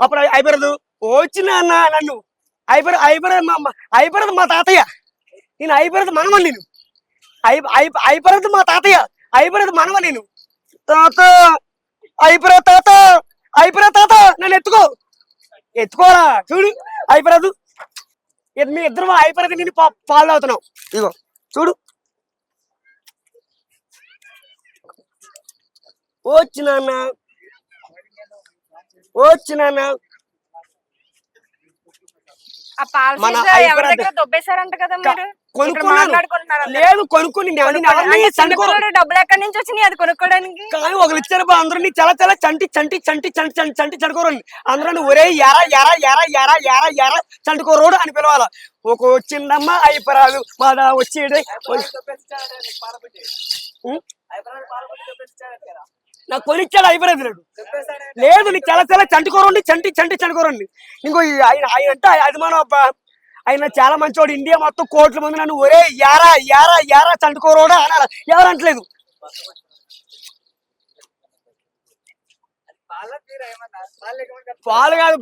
అప్పుడు అయి- అయిపోరదు వచ్చిన అన్న నన్ను. అయిపోయి అయిపోయి మా అయిపోరదు మా తాతయ్య. నేను అయిపోరదు మనవ నేను. అయి అయి- అయిపోరదు మా తాతయ్య. అయిపోరదు మనవ నేను. తాత అయిపోరా తాత అయిపోరా తాత నన్ను ఎత్తుకో. ఎత్తుకోరా చూడు అయిపోరాదు మీ ఇద్దరు అయిపోరదు నేను పా- పాలు అవుతున్నావు ఇగో చూడు. వచ్చిన వచ్చిన దొబ్బేశారంట కదా మీరు. లేదు కొనుక్కుని డబ్బులు ఎక్కడి నుంచి వచ్చినాయి అది కొనుక్కోవడానికి? కానీ ఒకరు ఇచ్చారు బా అందరూ నీ చాలా చాలా చంటి చంటి చంటి చంటి చంటి చంటి చడుకోరండి అందరూ ఒరే యారా యారా యారా యారా యారా యారా చంటుకోరోడు అని పిలవాల. ఒక వచ్చిందమ్మ అయిపోరాదు మాదా వచ్చేడే ఉం? నాకు కొనిచ్చాడు అయిపోయింది లేడు లేదు నీకు చాలా చాలా చంటుకోరండి చంటి చంటి చంటుకోరండి ఇంకో ఆయన ఆయన అంటే అభిమానం అబ్బా. ఆయన చాలా మంచివాడు ఇండియా మొత్తం కోట్ల మంది నన్ను ఒరే యారా యారా యారా చంటుకోరోడా అనాలి ఎవరు అంటలేదు. పాలు కాదు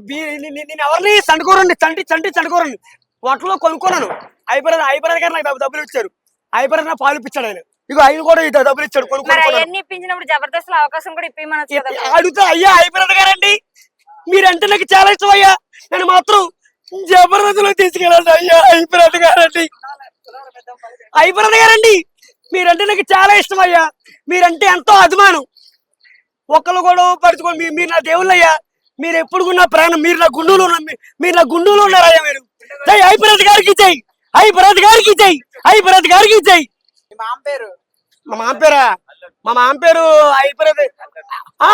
నేను ఎవరిని చండుకోరండి చంటి చంటి చండుకోరండి వాటిలో కొనుక్కోనను అయిపోయింది అయిపోయింది గారు నాకు డబ్బులు ఇచ్చారు. అయిపోయింది నాకు పాలు ఇప్పించాడు ఆయన. ఇగో ఆయన కూడా ఈ డబ్బులు ఇచ్చాడు అవన్నీ ఇప్పించినప్పుడు జబర్దస్త్ అవకాశం కూడా మీరు. అడుగుతా అయ్యా అయిపోయింది గారండి మీరంటే నాకు చాలా ఇష్టం అయ్యా. నేను మాత్రం జబర్దస్త్లో తీసుకెళ్ళండి అయ్యా అయిపోయింది గారండి అయిపోయింది గారండి మీరంటే నాకు చాలా ఇష్టం అయ్యా. మీరంటే ఎంతో అభిమానం. ఒక్కరు కూడా పడుచుకోండి మీ- మీరు నా దేవుళ్ళయ్యా మీరు ఎప్పుడు నా ప్రాణం మీరు నా గుండెలో మీరు నా గుండెలో ఉన్నారయ్యా మీరు. జై హైపరత్ గారికి జై. హైపరత్ గారికి జై. హైపరత్ గారికి జై. మీ మామ పేరు? మా మామ పేరా ఆ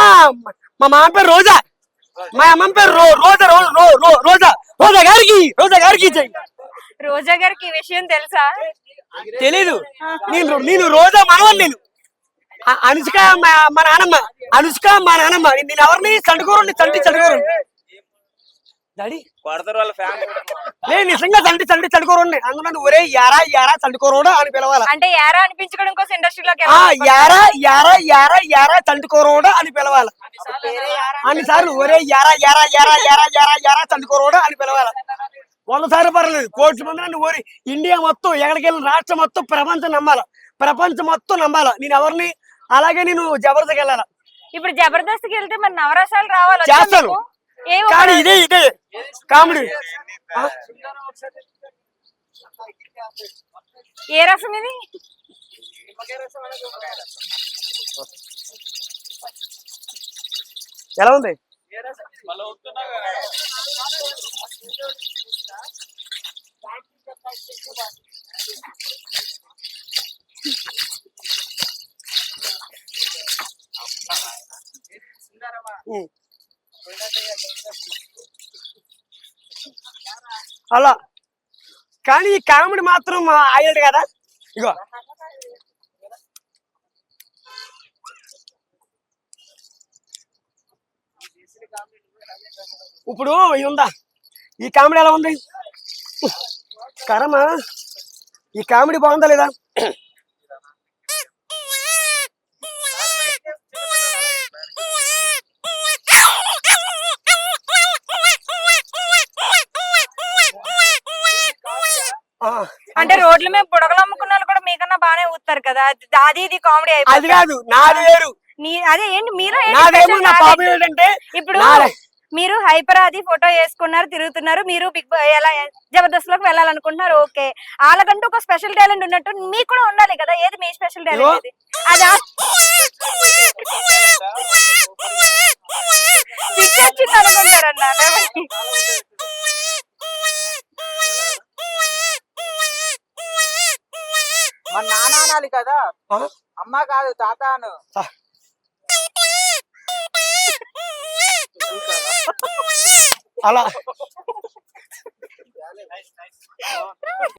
మా మామ పేరు రోజా. మా అమ్మ పేరు రోజా రో రో రో రోజా. రోజా గారికి రోజా గారికి రోజా గారికి ఈ విషయం తెలుసా? తెలీదు. నేను నేను రోజా మనవని నేను. అనుష్క మా మా నానమ్మ. అనుష్క మా నానమ్మ. నేను ఎవరిని? చండుకోరండి చంటి చండుకోరండి డాడీ. కొడతారు వాళ్ళ ఫ్యామిలీ నేను నిజంగా చంటి చంటి చండుకోరండి అందులో ఒరే యారా యారా చండుకోరోడా అని పిలవాల? అంటే యారా అనిపించుకోవడం కోసం ఇండస్ట్రీలోకి ఆ యారా యారా యారా యారా చండుకోరోడా అని పిలవాల? అన్ని సార్లు ఒరే యారా యారా యారా యారా యారా యారా చండుకోరోడా అని పిలవాల? వంద సార్లు పర్లేదు. కోట్ల మంది నన్ను ఓరి ఇండియా మొత్తం ఎక్కడికి వెళ్ళిన రాష్ట్రం మొత్తం ప్రపంచం నమ్మాల? ప్రపంచం మొత్తం నమ్మాల? నేను ఎవరిని? అలాగే నేను జబర్దస్త్ వెళ్ళాల? ఇప్పుడు జబర్దస్త్కి వెళ్తే మరి నవరసాలు రావాలి? చేస్తాను. కానీ ఇదే ఇదే. కామెడీ? ఏ రసం ఇది? ఎలా ఉంది? ఉం. అలా కానీ ఈ కామెడీ మాత్రం అయ్యాడు కదా? ఇగో. ఇప్పుడు ఇది ఉందా? ఈ కామెడీ ఎలా ఉంది? కరమా? ఈ కామెడీ బాగుందా లేదా ఆ, అంటే రోడ్ల మీద బుడగలు అమ్ముకున్న వాళ్ళు కూడా మీకన్నా బాగానే ఊతారు కదా. అది- ఇది కామెడీ అది కాదు నాది వేరు. నీ అదే ఏంటి మీరు ఏంటంటే ఇప్పుడు. మీరు హైపర్ అది ఫోటో వేసుకున్నారు తిరుగుతున్నారు మీరు బిగ్ ఎలా జబర్దస్త్లోకి వెళ్ళాలనుకుంటున్నారు ఓకే. వాళ్ళకంటూ ఒక స్పెషల్ టాలెంట్ ఉన్నట్టు మీకు కూడా ఉండాలి కదా ఏది మీ స్పెషల్. టాలెంట్ అది పిచ్చి వచ్చింది అనుకుంటారన్న మా నాన్న అనాలి కదా? అమ్మ కాదు తాత అను. అలా